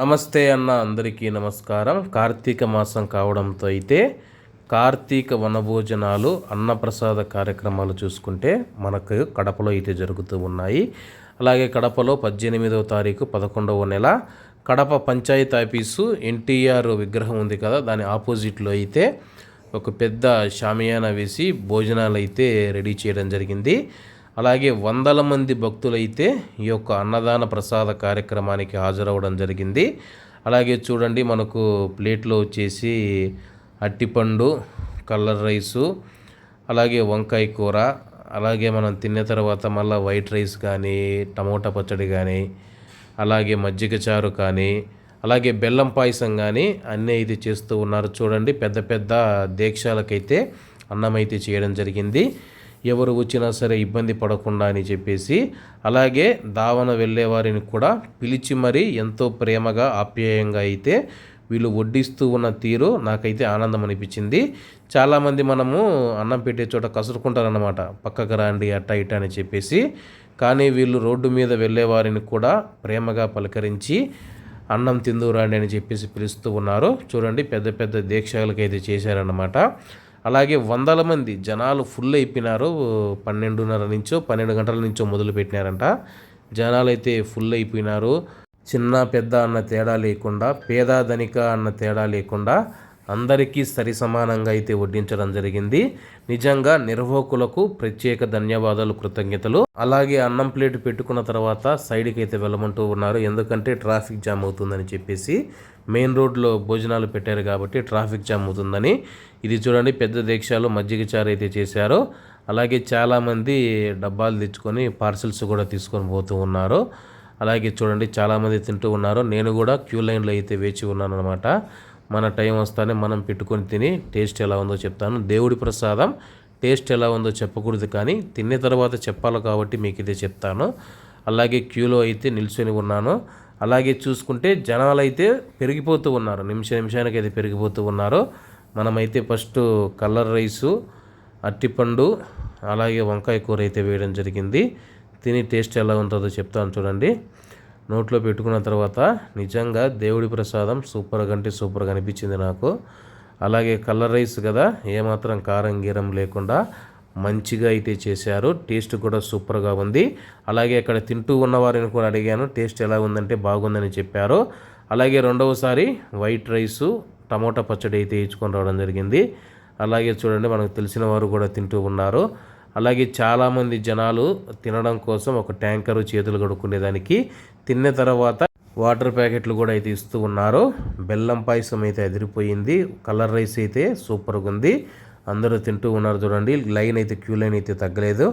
నమస్తే అన్న అందరికీ నమస్కారం. కార్తీక మాసం కావడంతో అయితే కార్తీక వనభోజనాలు అన్నప్రసాద కార్యక్రమాలు చూసుకుంటే మనకు కడపలో అయితే జరుగుతూ ఉన్నాయి. అలాగే కడపలో పద్దెనిమిదవ తారీఖు పదకొండవ నెల కడప పంచాయతీ ఆఫీసు ఎన్టీఆర్ విగ్రహం ఉంది కదా దాని ఆపోజిట్లో అయితే ఒక పెద్ద షామియానా వేసి భోజనాలు అయితే రెడీ చేయడం జరిగింది. అలాగే వందల మంది భక్తులైతే ఈ యొక్క అన్నదాన ప్రసాద కార్యక్రమానికి హాజరవడం జరిగింది. అలాగే చూడండి మనకు ప్లేట్లో వచ్చేసి అట్టిపండు కలర్ రైసు అలాగే వంకాయ కూర అలాగే మనం తిన్న తర్వాత మళ్ళీ వైట్ రైస్ కానీ టమోటా పచ్చడి కానీ అలాగే మజ్జిగ చారు కానీ అలాగే బెల్లం పాయసం కానీ అన్నీ అయితే చేస్తూ ఉన్నారు. చూడండి పెద్ద పెద్ద దీక్షాలకైతే అన్నం అయితే చేయడం జరిగింది. ఎవరు వచ్చినా సరే ఇబ్బంది పడకుండా అని చెప్పేసి అలాగే దావన వెళ్ళేవారిని కూడా పిలిచి మరీ ఎంతో ప్రేమగా ఆప్యాయంగా అయితే వీళ్ళు వడ్డిస్తూ ఉన్న తీరు నాకైతే ఆనందం అనిపించింది. చాలామంది మనము అన్నం పెట్టే చోట కసురుకుంటారన్నమాట. పక్కకు రాండి అట్ట ఇట్ట అని చెప్పేసి. కానీ వీళ్ళు రోడ్డు మీద వెళ్ళేవారిని కూడా ప్రేమగా పలకరించి అన్నం తిందురండి అని చెప్పేసి పిలుస్తూ ఉన్నారు. చూడండి పెద్ద పెద్ద దీక్షలకైతే చేశారన్నమాట. అలాగే వందల మంది జనాలు ఫుల్ అయిపోయినారు. పన్నెండున్నర నుంచో పన్నెండు గంటల నుంచో మొదలు పెట్టినారంట. జనాలు అయితే ఫుల్ అయిపోయినారు. చిన్న పెద్ద అన్న తేడా లేకుండా పేద ధనిక అన్న తేడా లేకుండా అందరికీ సరి సమానంగా అయితే వడ్డించడం జరిగింది. నిజంగా నిర్వాహకులకు ప్రత్యేక ధన్యవాదాలు కృతజ్ఞతలు. అలాగే అన్నం ప్లేట్ పెట్టుకున్న తర్వాత సైడ్కి అయితే వెళ్ళమంటూ ఉన్నారు. ఎందుకంటే ట్రాఫిక్ జామ్ అవుతుందని చెప్పేసి మెయిన్ రోడ్లో భోజనాలు పెట్టారు కాబట్టి ట్రాఫిక్ జామ్ అవుతుందని. ఇది చూడండి పెద్ద దీక్షలు మజ్జిగ చారు అయితే చేశారు. అలాగే చాలామంది డబ్బాలు తెచ్చుకొని పార్సిల్స్ కూడా తీసుకొని పోతూ ఉన్నారు. అలాగే చూడండి చాలామంది తింటూ ఉన్నారు. నేను కూడా క్యూ లైన్లో అయితే వేచి ఉన్నాను అనమాట మన టైం వస్తానే మనం పెట్టుకొని తిని టేస్ట్ ఎలా ఉందో చెప్తాను. దేవుడి ప్రసాదం టేస్ట్ ఎలా ఉందో చెప్పకూడదు కానీ తిన్న తర్వాత చెప్పాలి కాబట్టి మీకు ఇదే చెప్తాను. అలాగే క్యూలో అయితే నిల్చొని ఉన్నాను. అలాగే చూసుకుంటే జనాలు అయితే పెరిగిపోతూ ఉన్నారు. నిమిష నిమిషానికి అయితే పెరిగిపోతూ ఉన్నారు. మనమైతే ఫస్ట్ కలర్ రైసు అట్టిపండు అలాగే వంకాయ కూర అయితే వేయడం జరిగింది. తిని టేస్ట్ ఎలా ఉంటుందో చెప్తాను చూడండి. నోట్లో పెట్టుకున్న తర్వాత నిజంగా దేవుడి ప్రసాదం సూపర్గా అంటే సూపర్గా అనిపించింది నాకు. అలాగే కలర్ రైస్ కదా ఏమాత్రం కారం గీరం లేకుండా మంచిగా అయితే చేశారు. టేస్ట్ కూడా సూపర్గా ఉంది. అలాగే అక్కడ తింటూ ఉన్నవారిని కూడా అడిగాను టేస్ట్ ఎలా ఉందంటే బాగుందని చెప్పారు. అలాగే రెండవసారి వైట్ రైసు టమోటా పచ్చడి అయితే ఇచ్చుకొని రావడం జరిగింది. అలాగే చూడండి మనకు తెలిసిన వారు కూడా తింటూ ఉన్నారు. అలాగే చాలామంది జనాలు తినడం కోసం ఒక ట్యాంకరు చేతులు కడుక్కునేదానికి తిన్న తర్వాత వాటర్ ప్యాకెట్లు కూడా అయితే ఇస్తూ ఉన్నారు. బెల్లం పాయసం అయితే అదిరిపోయింది. కలర్ రైస్ అయితే సూపర్గా ఉంది అందరూ తింటూ ఉన్నారు చూడండి. లైన్ అయితే క్యూ లైన్ అయితే తగ్గలేదు.